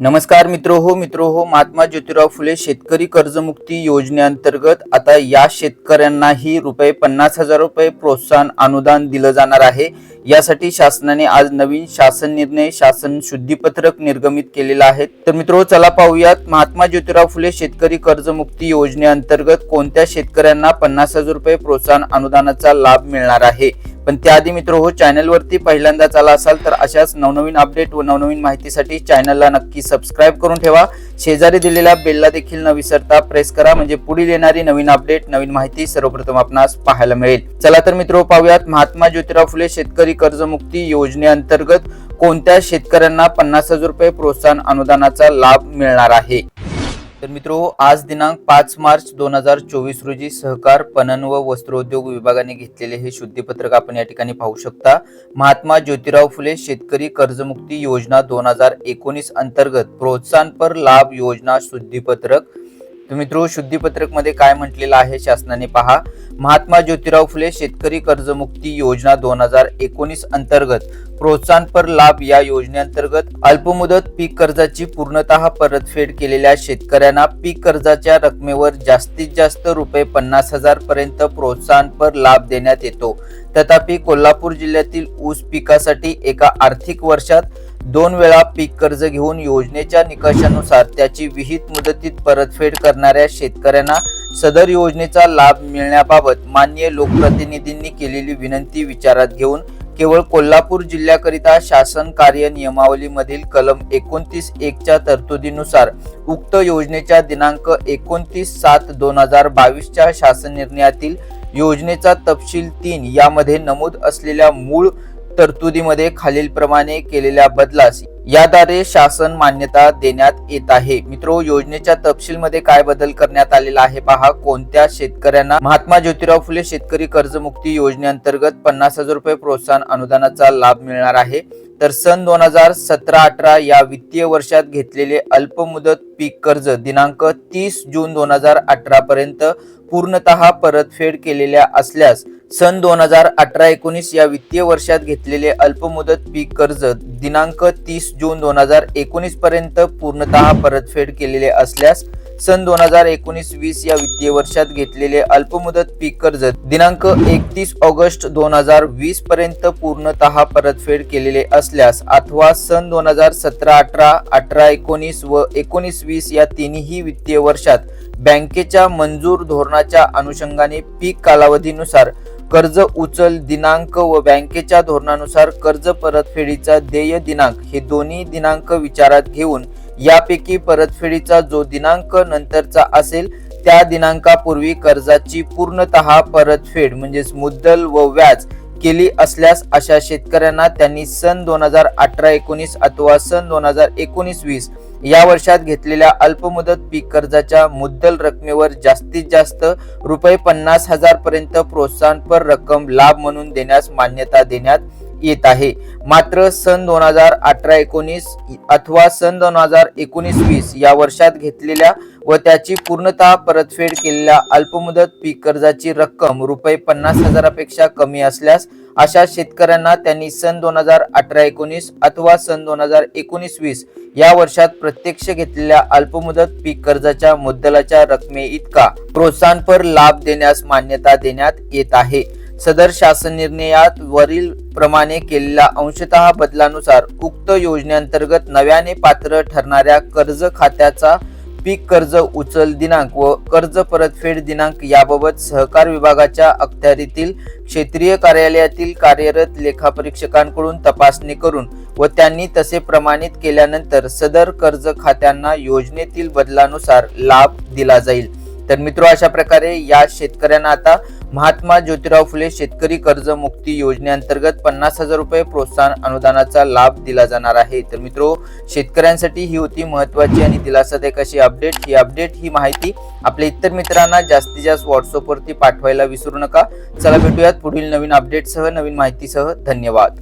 नमस्कार मित्र हो मित्र हो महात्मा ज्योतिराव फुले शेतकरी कर्जमुक्ती योजनेअंतर्गत आता या शेतकऱ्यांनाही रुपये पन्नास हजार रुपये प्रोत्साहन अनुदान दिलं जाणार आहे. यासाठी शासनाने आज नवीन शासन निर्णय शासन शुद्धीपत्रक निर्गमित केलेलं आहे. तर मित्र चला पाहूयात महात्मा ज्योतिराव फुले शेतकरी कर्जमुक्ती योजनेअंतर्गत कोणत्या शेतकऱ्यांना पन्नास हजार रुपये प्रोत्साहन अनुदानाचा लाभ मिळणार आहे? पण त्याआधी मित्र हो चॅनलवरती पहिल्यांदाच आला असाल तर अशाच नवनवीन अपडेट व नवनवीन माहितीसाठी चॅनलला नक्की सबस्क्राईब करून ठेवा. शेजारी दिलेल्या बेलला देखील न विसरता प्रेस करा म्हणजे पुढील येणारी नवीन अपडेट नवीन माहिती सर्वप्रथम आपणास पाहायला मिळेल. चला तर मित्र हो, पाहूयात महात्मा ज्योतिराव फुले शेतकरी कर्जमुक्ती योजनेअंतर्गत कोणत्या शेतकऱ्यांना पन्नास हजार रुपये प्रोत्साहन अनुदानाचा लाभ मिळणार आहे? तर मित्रो आज दिनांक पाच मार्च दोन हजार चोवीस रोजी सहकार पणन व वस्त्रोद्योग विभागाने घेतलेले हे शुद्धीपत्रक आपण या ठिकाणी पाहू शकता. महात्मा ज्योतिराव फुले शेतकरी कर्जमुक्ती योजना दोन हजार एकोणीस अंतर्गत प्रोत्साहनपर लाभ योजना शुद्धीपत्रक. मित्रो शुद्धीपत्रकमध्ये काय म्हटलेलं आहे शासनाने पहा. महात्मा ज्योतिराव फुले शेतकरी कर्जमुक्ती योजना दोन हजार एकोणीस अंतर्गत प्रोत्साहनपर लाभ या योजनेअंतर्गत अल्पमुदत पीक कर्जाची पूर्णतः परतफेड केलेल्या शेतकऱ्यांना पीक कर्जाच्या रकमेवर जास्तीत जास्त रुपये पन्नास हजार पर्यंत प्रोत्साहनपर लाभ देण्यात येतो. तथापि कोल्हापूर जिल्ह्यातील ऊस पिकासाठी एका आर्थिक वर्षात दोन वेळा पीक कर्ज घेऊन योजनेच्या निकषानुसार त्याची विहित मुदतीत परतफेड करणाऱ्या शेतकऱ्यांना सदर योजनेचा लाभ मिळण्याबाबत मान्य लोकप्रतिनिधींनी केलेली विनंती विचारात घेऊन केवळ कोल्हापूर जिल्ह्याकरिता शासन कार्य नियमावलीमधील कलम एकोणतीस एकच्या तरतुदीनुसार उक्त योजनेच्या दिनांक एकोणतीस सात दोन हजार बावीसच्या शासन निर्णयातील योजनेचा तपशील तीन यामध्ये नमूद असलेल्या मूळ तरतुदीमध्ये खालीलप्रमाणे केलेल्या बदलास याद्वारे शासन मान्यता देण्यात येत आहे. मित्रो योजनेच्या तपशील मध्ये काय बदल करण्यात आलेला आहे पहा. कोणत्या शेतकऱ्यांना? महात्मा ज्योतिराव फुले शेतकरी कर्जमुक्ती योजनेअंतर्गत पन्नास हजार रुपये प्रोत्साहन अनुदानाचा लाभ मिळणार आहे. तर सन दोन हजार सतरा अठरा या वित्तीय वर्षात घेतलेले अल्पमुदत पीक कर्ज दिनांक तीस जून दोन हजार अठरा पर्यंत पूर्णतः परतफेड केलेल्या असल्यास सन दोन हजार अठरा एकोणीस या वित्तीय वर्षात घेतलेले अल्पमुदत पीक कर्ज दिनांक तीस जून दोन हजार एकोणीस पर्यंत पूर्णतः परतफेड केलेले असल्यास सन दोन हजार एकोणीस वीस या वित्तीय वर्षात घेतलेले अल्पमुदत पीक कर्ज दिनांक एकतीस ऑगस्ट दोन हजार वीस पर्यंत पूर्णतः परतफेड केलेले असल्यास अथवा सन दोन हजार सतरा अठरा अठरा एकोणीस व एकोणीस वीस या तिन्ही वित्तीय वर्षात बँकेच्या मंजूर धोरणाच्या अनुषंगाने पीक कालावधीनुसार कर्ज उचल दिनांक व बँकेच्या धोरणानुसार कर्ज परतफेडीचा देय दिनांक हे दोन्ही दिनांक विचारात घेऊन यापैकी परतफेडीचा जो दिनांक नंतरचा असेल त्या दिनांकापूर्वी कर्जाची पूर्णतः परतफेड म्हणजेच मुद्दल व व्याज केली असल्यास अशा शेतकऱ्यांना त्यांनी सन दोन हजार अठरा एकोणीस अथवा सन दोन हजार एकोणीस वीस या वर्षात घेतलेल्या अल्पमुदत पीक कर्जाच्या मुद्दल रकमेवर जास्तीत जास्त रुपये पन्नास हजार पर्यंत प्रोत्साहनपर रक्कम लाभ म्हणून देण्यास मान्यता देण्यात येत आहे. मात्र सन दोन हजार अठरा एकोणीस अथवा सन दोन हजार एकोणीस वीस या वर्षात घेतलेल्या व त्याची पूर्णतः परतफेड केलेल्या अल्पमुदत पीक कर्जाची रक्कम रुपये पन्नास हजारापेक्षा कमी असल्यास अशा शेतकऱ्यांना त्यांनी सन दोन हजार अठरा एकोणीस अथवा सन दोन हजार एकोणीस वीस या वर्षात प्रत्यक्ष घेतलेल्या अल्पमुदत पीक कर्जाच्या मुद्दलाच्या रकमे इतका प्रोत्साहनपर लाभ देण्यास मान्यता देण्यात येत आहे. सदर शासन निर्णयात वरील प्रमाणे केलेल्या अंशतः बदलानुसार उक्त योजनेअंतर्गत नव्याने पात्र ठरणाऱ्या कर्ज खात्याचा पीक कर्ज उचल दिनांक व कर्ज परतफेड दिनांक याबाबत सहकार विभागाच्या अखत्यारीतील क्षेत्रीय कार्यालयातील कार्यरत लेखापरीक्षकांकडून तपासणी करून व त्यांनी तसे प्रमाणित केल्यानंतर सदर कर्ज खात्यांना योजनेतील बदलानुसार लाभ दिला जाईल. तर मित्र अशा प्रकारे या शेतकऱ्यांना आता महात्मा ज्योतिराव फुले शेतकरी कर्ज मुक्ती योजनेअंतर्गत पन्नास हजार रुपये प्रोत्साहन अनुदानाचा लाभ दिला जाणार आहे. तर मित्रो शेतकऱ्यांसाठी ही होती महत्वाची आणि दिलासादायक अशी अपडेट ही अपडेट ही माहिती आपल्या इतर मित्रांना जास्तीत जास्त व्हॉट्सअपवरती पाठवायला विसरू नका. चला भेटूयात पुढील नवीन अपडेटसह नवीन माहितीसह. धन्यवाद.